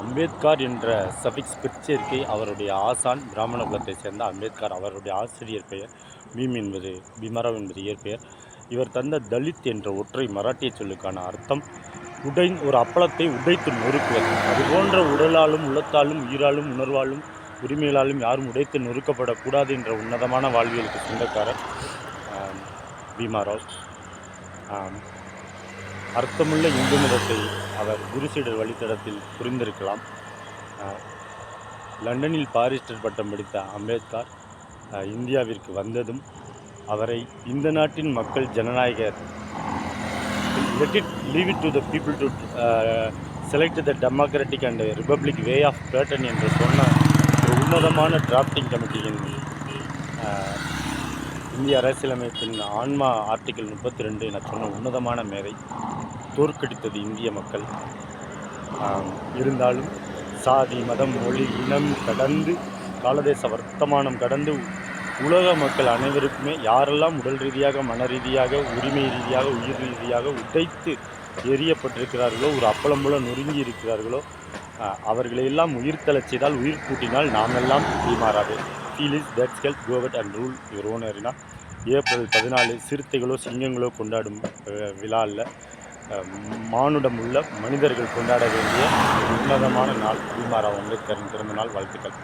அம்பேத்கர் என்ற சஃபிக்ஸ் பிற்சேர்க்கை அவருடைய ஆசான் பிராமண குலத்தைச் சேர்ந்த அம்பேத்கர் அவருடைய ஆசிரியர் பெயர் பீம் என்பது பீமராவ் என்பது இயற்பெயர். இவர் தந்த தலித் என்ற ஒற்றை மராட்டிய சொல்லுக்கான அர்த்தம் உடை ஒரு அப்பளத்தை உடைத்து நொறுக்குவது. அதுபோன்ற உடலாலும் உள்ளத்தாலும் உயிராலும் உணர்வாலும் உரிமைகளாலும் யாரும் உடைத்து நொறுக்கப்படக்கூடாது என்ற உன்னதமான வாழ்வியலுக்கு சொந்தக்காரர் பீமாராவ். ஆம், அர்த்தமுள்ள இந்து மதத்தை அவர் குருசீடர் வழித்தடத்தில் புரிந்திருக்கலாம். லண்டனில் பாரிஸ்டர் பட்டம் படித்த அம்பேத்கர் இந்தியாவிற்கு வந்ததும் அவரை இந்த நாட்டின் மக்கள் ஜனநாயக let it leave it to the people to uh, select the democratic republic way of of என்று சொன்ன ஒரு உன்னதமான டிராஃப்டிங் கமிட்டியின் இந்திய அரசியலமைப்பின் ஆன்மா ஆர்டிகல் முப்பத்தி ரெண்டு என சொன்ன உன்னதமான மேதை தோற்கடித்தது இந்திய மக்கள். இருந்தாலும் சாதி மதம் மொழி இனம் கடந்து காலதேச வர்த்தமானம் கடந்து உலக மக்கள் அனைவருக்குமே யாரெல்லாம் உடல் ரீதியாக மன ரீதியாக உரிமை ரீதியாக உயிர் ரீதியாக உடைத்து எரியப்பட்டிருக்கிறார்களோ ஒரு அப்பளம் போல நொறுங்கி இருக்கிறார்களோ அவர்களையெல்லாம் உயிர் செய்தால் உயிர் கூட்டினால் நாமெல்லாம் தீமாறாது. Feel is that's help covet and rule your own arena April பதினாலு சிறுத்தைகளோ சிங்கங்களோ கொண்டாடும் விழாவில் மானுடம் உள்ள மனிதர்கள் கொண்டாட வேண்டிய உன்னதமான நாள் பீமாராவ் அம்பேத்கரின் பிறந்த நாள் வாழ்த்துக்கள்.